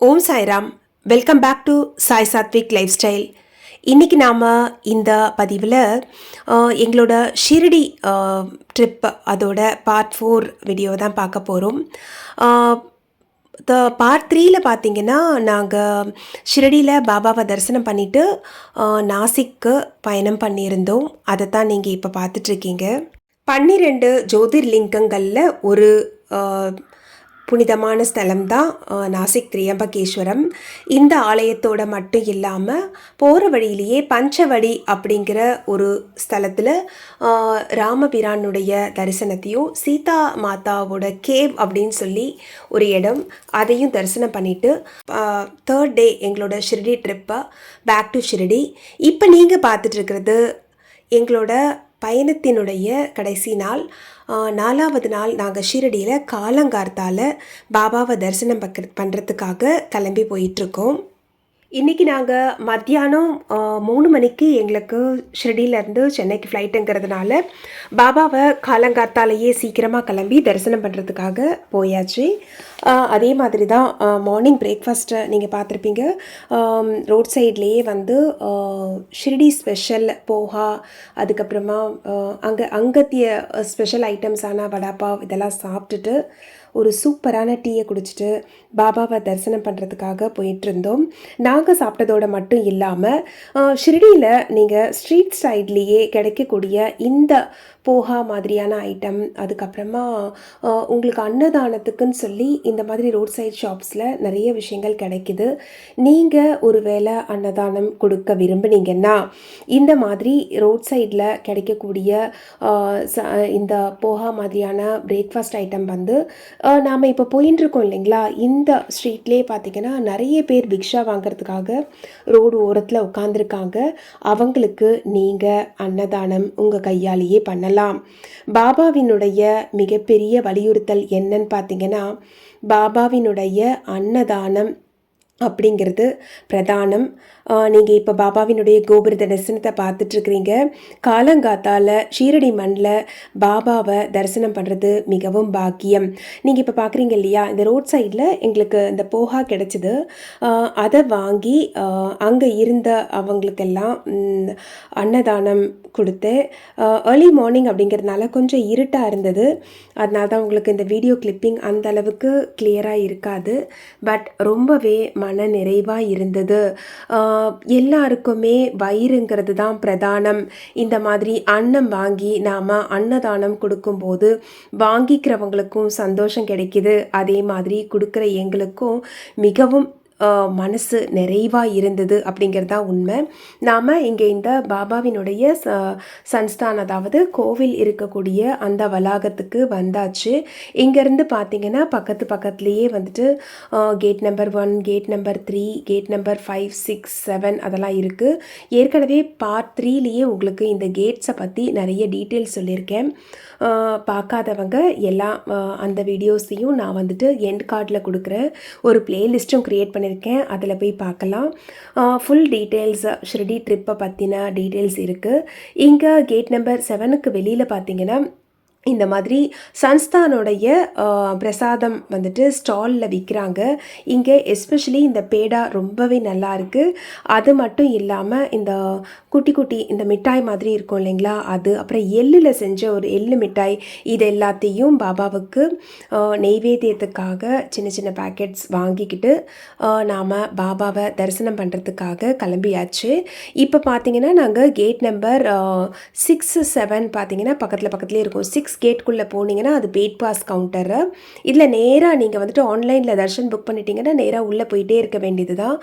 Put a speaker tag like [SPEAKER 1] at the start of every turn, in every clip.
[SPEAKER 1] Om Sairam. Welcome back to Sai Sathvik lifestyle இன்றைக்கி நாம் இந்த பதிவில் எங்களோட ஷிரடி ட்ரிப் அதோட பார்ட் ஃபோர் வீடியோ தான் பார்க்க போகிறோம் த பார்ட் த்ரீயில் பார்த்தீங்கன்னா நாங்கள் ஷிரடியில் பாபாவை தரிசனம் பண்ணிவிட்டு நாசிக்கு பயணம் பண்ணியிருந்தோம். அதை தான் நீங்கள் இப்போ பார்த்துட்ருக்கீங்க பன்னிரெண்டு ஜோதிர்லிங்கங்களில் ஒரு புனிதமான ஸ்தலம் தான் நாசிக் திரியம்பகேஸ்வரம். இந்த ஆலயத்தோட மட்டும் இல்லாமல் போகிற வழியிலேயே பஞ்சவடி அப்படிங்கிற ஒரு ஸ்தலத்தில் ராமபிரானுடைய தரிசனத்தையும் சீதா மாதாவோட கேவ் அப்படின்னு சொல்லி ஒரு இடம் அதையும் தரிசனம் பண்ணிட்டு தேர்ட் டே எங்களோட ஷிரடி ட்ரிப்பை பேக் டு ஷிரடி. இப்போ நீங்கள் பார்த்துட்டு இருக்கிறது எங்களோட பயணத்தினுடைய கடைசி நாள் நாலாவது நாள் நாங்கள் ஷீரடியில் காலங்கார்த்தால் பாபாவை தரிசனம் பக்க பண்ணுறதுக்காக கிளம்பி போயிட்டுருக்கோம் இன்றைக்கி நாங்கள் மத்தியானம் மூணு மணிக்கு எங்களுக்கு ஷிரடியிலேருந்து சென்னைக்கு ஃப்ளைட்டுங்கிறதுனால பாபாவை காலங்காத்தாலேயே சீக்கிரமாக கிளம்பி தரிசனம் பண்ணுறதுக்காக போயாச்சு. அதே மாதிரி தான் மார்னிங் பிரேக்ஃபாஸ்ட்டை நீங்கள் பார்த்துருப்பீங்க. ரோட் சைட்லேயே வந்து ஷிரடி ஸ்பெஷல் போஹா அதுக்கப்புறமா அங்கே அங்கத்திய ஸ்பெஷல் ஐட்டம்ஸான வடாப்பாவ் இதெல்லாம் சாப்பிட்டுட்டு ஒரு சூப்பரான டீயை குடிச்சிட்டு பாபாவை தரிசனம் பண்ணுறதுக்காக போயிட்டுருந்தோம். நாங்கள் சாப்பிட்டதோட மட்டும் இல்லாமல் ஷிரடியில் நீங்கள் ஸ்ட்ரீட் சைட்லேயே கிடைக்கக்கூடிய இந்த போஹா மாதிரியான ஐட்டம் அதுக்கப்புறமா உங்களுக்கு அன்னதானத்துக்குன்னு சொல்லி இந்த மாதிரி ரோட் சைட் ஷாப்ஸில் நிறைய விஷயங்கள் கிடைக்குது. நீங்கள் ஒருவேளை அன்னதானம் கொடுக்க விரும்புனீங்கன்னா இந்த மாதிரி ரோட் சைடில் கிடைக்கக்கூடிய ச- இந்த போகா மாதிரியான பிரேக்ஃபாஸ்ட் ஐட்டம் வந்து நாம் இப்போ போயின்ட்டுருக்கோம் இல்லைங்களா? இந்த ஸ்ட்ரீட்லேயே பார்த்தீங்கன்னா நிறைய பேர் பிக்ஷா வாங்குறதுக்காக ரோடு ஓரத்தில் உட்காந்துருக்காங்க அவங்களுக்கு நீங்கள் அன்னதானம் உங்கள் கையாலேயே பண்ணலாம். பாபாவினுடைய மிகப்பெரிய வலியுறுத்தல் என்னன்னு பார்த்தீங்கன்னா பாபாவினுடைய அன்னதானம் அப்படிங்கிறது பிரதானம். நீங்கள் இப்போ பாபாவினுடைய கோபுர தரிசனத்தை பார்த்துட்ருக்கிறீங்க. காலங்காத்தால ஷீரடி மண்ணில் பாபாவை தரிசனம் பண்ணுறது மிகவும் பாக்கியம். நீங்கள் இப்போ பார்க்குறீங்க இல்லையா இந்த ரோட் சைடில் எங்களுக்கு இந்த போஹா கிடச்சிது. அதை வாங்கி அங்கே இருந்த அவங்களுக்கெல்லாம் அன்னதானம் கொடுத்து ஏர்லி மார்னிங் அப்படிங்கிறதுனால கொஞ்சம் இருட்டாக இருந்தது. அதனால தான் உங்களுக்கு இந்த வீடியோ கிளிப்பிங் அந்த அளவுக்கு கிளியராக இருக்காது. பட் ரொம்பவே மன நிறைவாக இருந்தது. எல்லாருக்குமே வயிறுங்கிறது தான் பிரதானம். இந்த மாதிரி அன்னம் வாங்கி நாம் அன்னதானம் கொடுக்கும்போது வாங்கிக்கிறவங்களுக்கும் சந்தோஷம் கிடைக்குது. அதே மாதிரி கொடுக்குற எங்களுக்கும் மிகவும் மனசு நிறைவாக இருந்தது அப்படிங்கிறது தான் உண்மை. நாம் இங்கே இந்த பாபாவினுடைய ச சன்ஸ்தான் அதாவது கோவில் இருக்கக்கூடிய அந்த வளாகத்துக்கு வந்தாச்சு. இங்கேருந்து பார்த்தீங்கன்னா பக்கத்து பக்கத்துலேயே வந்துட்டு gate number one gate number three gate number five six seven அதெல்லாம் இருக்குது ஏற்கனவே பார்ட் த்ரீலேயே உங்களுக்கு இந்த கேட்ஸை பற்றி நிறைய டீட்டெயில்ஸ் சொல்லியிருக்கேன். பார்க்காதவங்க எல்லா அந்த வீடியோஸையும் நான் வந்துட்டு எண்ட் கார்டில் கொடுக்குறேன். ஒரு பிளேலிஸ்ட்டும் க்ரியேட் பண்ணியிருக்கேன் அதில் போய் பார்க்கலாம். ஃபுல் டீட்டெயில்ஸ் ஷிரடி ட்ரிப்பை பற்றின டீட்டெயில்ஸ் இருக்குது இங்கே கேட் நம்பர் செவனுக்கு வெளியில் பார்த்தீங்கன்னா இந்த மாதிரி சன்ஸ்தானுடைய பிரசாதம் வந்துட்டு ஸ்டாலில் விற்கிறாங்க இங்கே எஸ்பெஷலி இந்த பேடா ரொம்பவே நல்லா இருக்குது அது மட்டும் இல்லாமல் இந்த குட்டி குட்டி இந்த மிட்டாய் மாதிரி இருக்கும் இல்லைங்களா? அது அப்புறம் எள்ளில் செஞ்ச ஒரு எள்ளு மிட்டாய். இது எல்லாத்தையும் பாபாவுக்கு நெய்வேத்தியத்துக்காக சின்ன சின்ன பேக்கெட்ஸ் வாங்கிக்கிட்டு நாம் பாபாவை தரிசனம் பண்ணுறதுக்காக கிளம்பியாச்சு. இப்போ பார்த்தீங்கன்னா நாங்கள் கேட் நம்பர் சிக்ஸ் செவன் பார்த்தீங்கன்னா பக்கத்தில் பக்கத்துலேயே இருக்கும். சிக்ஸ் கேட்குள்ளே போனீங்கன்னா அது பேட் பாஸ் கவுண்டரு இதில் நேராக நீங்கள் வந்துட்டு ஆன்லைனில் தர்ஷன் புக் பண்ணிட்டீங்கன்னா நேராக உள்ளே போயிட்டே இருக்க வேண்டியது தான்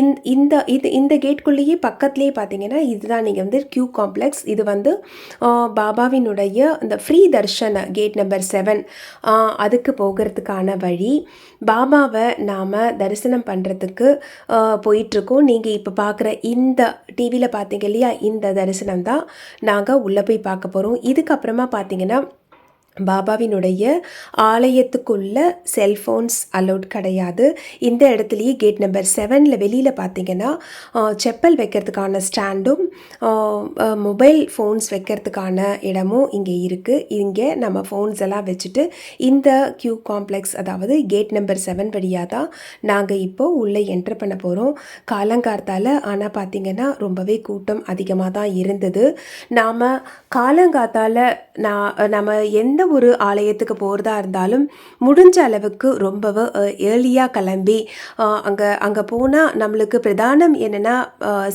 [SPEAKER 1] இந்த இந்த இது இந்த கேட்குள்ளேயே பக்கத்துலேயே பார்த்தீங்கன்னா இதுதான் நீங்கள் வந்து கியூ காம்ப்ளெக்ஸ் இது வந்து பாபாவினுடைய இந்த free darshan gate number seven அதுக்கு போகிறதுக்கான வழி. பாபாவை நாம் தரிசனம் பண்ணுறதுக்கு போயிட்டுருக்கோம். நீங்கள் இப்போ பார்க்குற இந்த டிவியில் பார்த்தீங்க இல்லையா? இந்த தரிசனம் தான் நாங்கள் உள்ளே போய் பார்க்க போகிறோம் இதுக்கப்புறமா பார்த்தீங்கன்னா பாபாவினுடைய ஆலயத்துக்குள்ள செல்ஃபோன்ஸ் அலௌட் கிடையாது. இந்த இடத்துலையே கேட் நம்பர் செவனில் வெளியில் பார்த்தீங்கன்னா செப்பல் வைக்கிறதுக்கான ஸ்டாண்டும் மொபைல் ஃபோன்ஸ் வைக்கிறதுக்கான இடமும் இங்கே இருக்குது இங்கே நம்ம ஃபோன்ஸ் எல்லாம் வச்சுட்டு இந்த கியூ காம்ப்ளெக்ஸ் அதாவது கேட் நம்பர் செவன் வழியாக தான் நாங்கள் இப்போது உள்ளே என்டர் பண்ண போகிறோம் காலங்கார்த்தால் ஆனால் பார்த்தீங்கன்னா ரொம்பவே கூட்டம் அதிகமாக தான் இருந்தது. நாம் காலங்காத்தால் நான் நம்ம எந்த ஒரு ஆலயத்துக்கு போகிறதா இருந்தாலும் முடிஞ்ச அளவுக்கு ரொம்பவே ஏர்லியாக கிளம்பி அங்கே அங்கே போனால் நம்மளுக்கு பிரதானம் என்னென்னா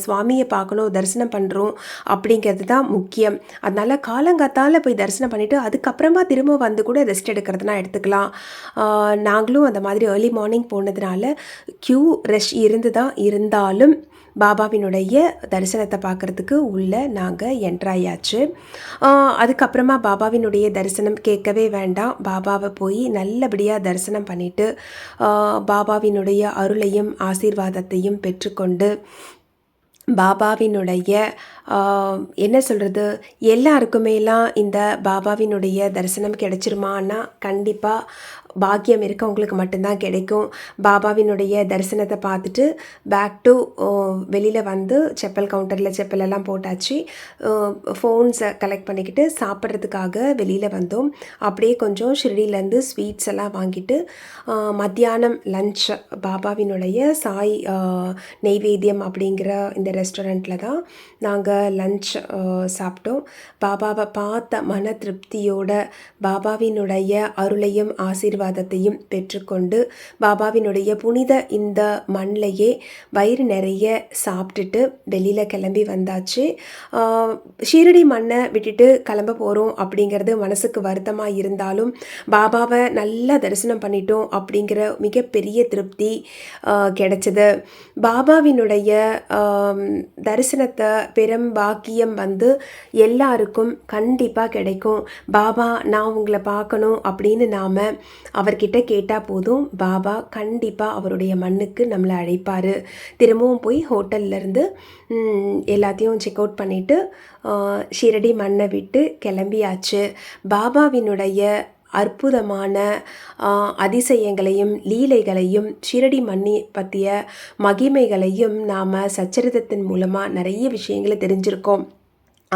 [SPEAKER 1] சுவாமியை பார்க்கணும் தரிசனம் பண்ணுறோம் அப்படிங்கிறது தான் முக்கியம். அதனால் காலங்காத்தால் போய் தரிசனம் பண்ணிவிட்டு அதுக்கப்புறமா திரும்ப வந்து கூட ரெஸ்ட் எடுக்கிறதுனா எடுத்துக்கலாம். நாங்களும் அந்த மாதிரி ஏர்லி மார்னிங் போனதுனால க்யூ ரஷ் இருந்து தான் இருந்தாலும் பாபாவினுடைய தரிசனத்தை பார்க்குறதுக்கு உள்ளே நாங்கள் என்ட்ராயாச்சு அதுக்கப்புறமா பாபாவினுடைய தரிசனம் கேட்கவே வேண்டாம். பாபாவை போய் நல்லபடியாக தரிசனம் பண்ணிவிட்டு பாபாவினுடைய அருளையும் ஆசீர்வாதத்தையும் பெற்றுக்கொண்டு பாபாவினுடைய என்ன சொல்கிறது எல்லாருக்குமேலாம் இந்த பாபாவினுடைய தரிசனம் கிடைச்சிருமான்னா கண்டிப்பாக பாக்கியம் இருக்கவங்களுக்கு மட்டும்தான் கிடைக்கும். பாபாவினுடைய தரிசனத்தை பார்த்துட்டு பேக் டு வெளியில் வந்து செப்பல் கவுண்டரில் செப்பலெல்லாம் போட்டாச்சு. ஃபோன்ஸை கலெக்ட் பண்ணிக்கிட்டு சாப்பிட்றதுக்காக வெளியில் வந்தோம். அப்படியே கொஞ்சம் ஷிரடியிலேருந்து ஸ்வீட்ஸ் எல்லாம் வாங்கிட்டு மத்தியானம் லஞ்ச் பாபாவினுடைய சாய் நெய்வேத்தியம் அப்படிங்கிற இந்த ரெஸ்டாரண்ட்டில் தான் நாங்கள் லஞ்ச் சாப்பிட்டோம். பாபாவை பார்த்த மன திருப்தியோட பாபாவினுடைய அருளையும் ஆசீர்வாதத்தையும் பெற்றுக்கொண்டு பாபாவினுடைய புனித இந்த மண்ணிலையே வயிறு நிறைய சாப்பிட்டுட்டு வெளியில் கிளம்பி வந்தாச்சு. ஷீரடி மண்ணை விட்டுட்டு கிளம்ப போகிறோம் அப்படிங்கிறது மனசுக்கு வருத்தமாக இருந்தாலும் பாபாவை நல்லா தரிசனம் பண்ணிட்டோம் அப்படிங்கிற மிகப்பெரிய திருப்தி கிடைச்சது. பாபாவினுடைய தரிசனத்தை பெரும் பாக்கியம் வந்து எல்லாருக்கும் கண்டிப்பாக கிடைக்கும். பாபா நான் உங்களை பார்க்கணும் அப்படின்னு நாம் அவர்கிட்ட கேட்டால் போதும். பாபா கண்டிப்பாக அவருடைய மண்ணுக்கு நம்மளை அழைப்பார். திரும்பவும் போய் ஹோட்டல்லேருந்து எல்லாத்தையும் செக் அவுட் பண்ணிவிட்டு ஷிரடி மண்ணை விட்டு கிளம்பியாச்சு. பாபாவினுடைய அற்புதமான அதிசயங்களையும் லீலைகளையும் ஷிரடி மண்ணி பற்றிய மகிமைகளையும் நாம் சச்சரிதத்தின் மூலமாக நிறைய விஷயங்களை தெரிஞ்சிருக்கோம்.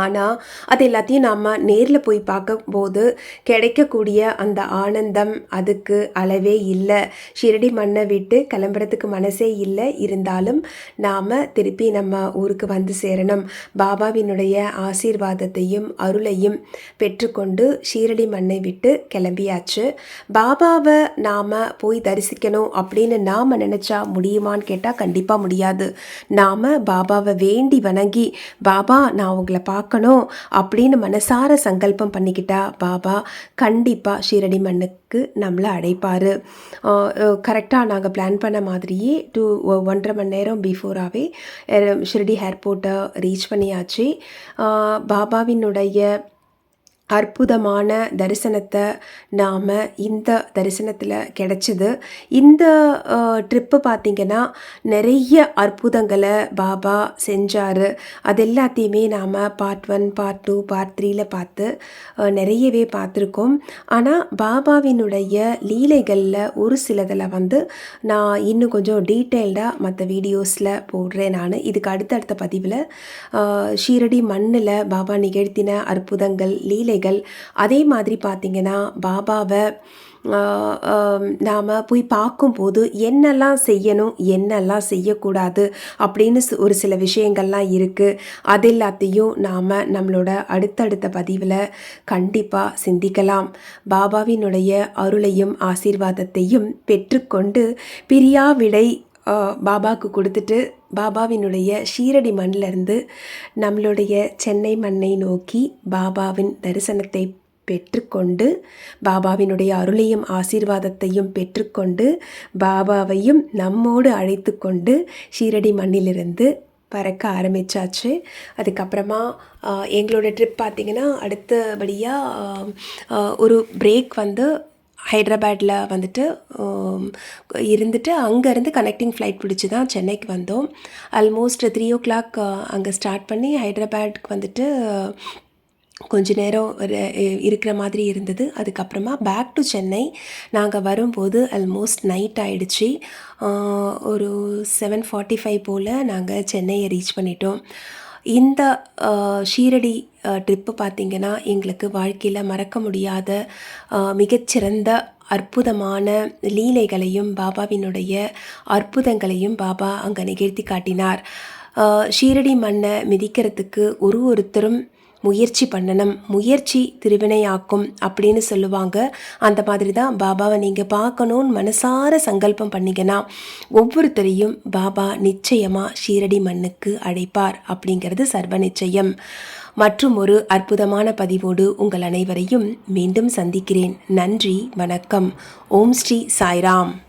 [SPEAKER 1] ஆனால் அது எல்லாத்தையும் நாம் நேரில் போய் பார்க்கும்போது கிடைக்கக்கூடிய அந்த ஆனந்தம் அதுக்கு அளவே இல்லை. ஷிரடி மண்ணை விட்டு கிளம்புறதுக்கு மனசே இல்லை. இருந்தாலும் நாம் திருப்பி நம்ம ஊருக்கு வந்து சேரணும். பாபாவினுடைய ஆசீர்வாதத்தையும் அருளையும் பெற்றுக்கொண்டு ஷீரடி மண்ணை விட்டு கிளம்பியாச்சு. பாபாவை நாம் போய் தரிசிக்கணும் அப்படின்னு நாம் நினச்சா முடியுமான்னு கேட்டால் கண்டிப்பாக முடியாது. நாம் பாபாவை வேண்டி வணங்கி பாபா நான் உங்களை பார்க்கணும் அப்படின்னு மனசார சங்கல்பம் பண்ணிக்கிட்டா பாபா கண்டிப்பாக ஷீரடி மண்ணுக்கு நம்மளை அடைப்பார். கரெக்டாக நாங்கள் பிளான் பண்ண மாதிரியே டூ ஒன்றரை மணி நேரம் பிஃபோராகவே ஷிரடி ஏர்போர்ட்டை ரீச் பண்ணியாச்சு. பாபாவினுடைய அற்புதமான தரிசனத்தை நாம் இந்த தரிசனத்தில் கிடச்சிது. இந்த ட்ரிப்பு பார்த்திங்கன்னா நிறைய அற்புதங்களை பாபா செஞ்சார். அது எல்லாத்தையுமே நாம் part one part two part த்ரீல பார்த்து நிறையவே பார்த்துருக்கோம். ஆனால் பாபாவினுடைய லீலைகளில் ஒரு சிலதில் வந்து நான் இன்னும் கொஞ்சம் டீட்டெயில்டாக மற்ற வீடியோஸில் போடுறேன் நான். இதுக்கு அடுத்தடுத்த பதிவில் ஷீரடி மண்ணில் பாபா நிகழ்த்தின அற்புதங்கள் லீலை லீலைகள் அதே மாதிரி பார்த்திங்கன்னா பாபாவை நாம் போய் பார்க்கும்போது என்னெல்லாம் செய்யணும் என்னெல்லாம் செய்யக்கூடாது அப்படின்னு ஒரு சில விஷயங்கள்லாம் இருக்குது அது எல்லாத்தையும் நாம் நம்மளோட அடுத்தடுத்த பதிவில் கண்டிப்பாக சிந்திக்கலாம். பாபாவினுடைய அருளையும் ஆசீர்வாதத்தையும் பெற்றுக்கொண்டு பிரியா விடை பாபாவுக்கு கொடுத்துட்டு பாபாவினுடைய ஷீரடி மண்ணிலிருந்து நம்மளுடைய சென்னை மண்ணை நோக்கி பாபாவின் தரிசனத்தை பெற்றுக்கொண்டு பாபாவினுடைய அருளையும் ஆசீர்வாதத்தையும் பெற்றுக்கொண்டு பாபாவையும் நம்மோடு அழைத்து கொண்டு ஷீரடி மண்ணிலிருந்து பறக்க ஆரம்பிச்சாச்சு. அதுக்கப்புறமா எங்களோட ட்ரிப் பார்த்திங்கன்னா அடுத்தபடியாக ஒரு பிரேக் வந்து ஹைதராபாடில் வந்துட்டு இருந்துட்டு அங்கேருந்து கனெக்டிங் ஃப்ளைட் பிடிச்சி தான் சென்னைக்கு வந்தோம். ஆல்மோஸ்ட் த்ரீ ஓ கிளாக் அங்கே ஸ்டார்ட் பண்ணி ஹைதராபாத்க்கு வந்துட்டு கொஞ்ச நேரம் ஒரு இருக்கிற மாதிரி இருந்தது. அதுக்கப்புறமா பேக் டு சென்னை நாங்கள் வரும்போது ஆல்மோஸ்ட் நைட் ஆயிடுச்சு. ஒரு செவன் ஃபார்ட்டி ஃபைவ் போல் நாங்கள் சென்னையை ரீச் பண்ணிட்டோம். இந்த ஷீரடி ட்ரிப்பு பார்த்திங்கன்னா எங்களுக்கு வாழ்க்கையில் மறக்க முடியாத மிகச்சிறந்த அற்புதமான லீலைகளையும் பாபாவினுடைய அற்புதங்களையும் பாபா அங்கே நிகழ்த்தி காட்டினார். ஷீரடி மண்ணை மிதிக்கிறதுக்கு ஒரு ஒருத்தரும் முயற்சி பண்ணணும். முயற்சி திருவினையாக்கும் அப்படின்னு சொல்லுவாங்க. அந்த மாதிரி தான் பாபாவை நீங்கள் பார்க்கணுன்னு மனசார சங்கல்பம் பண்ணிங்கன்னா ஒவ்வொருத்தரையும் பாபா நிச்சயமாக ஷீரடி மண்ணுக்கு அழைப்பார் அப்படிங்கிறது சர்வ நிச்சயம். மற்றும் ஒரு அற்புதமான பதிவோடு உங்கள் அனைவரையும் மீண்டும் சந்திக்கிறேன். நன்றி வணக்கம். ஓம் ஸ்ரீ சாய்ராம்.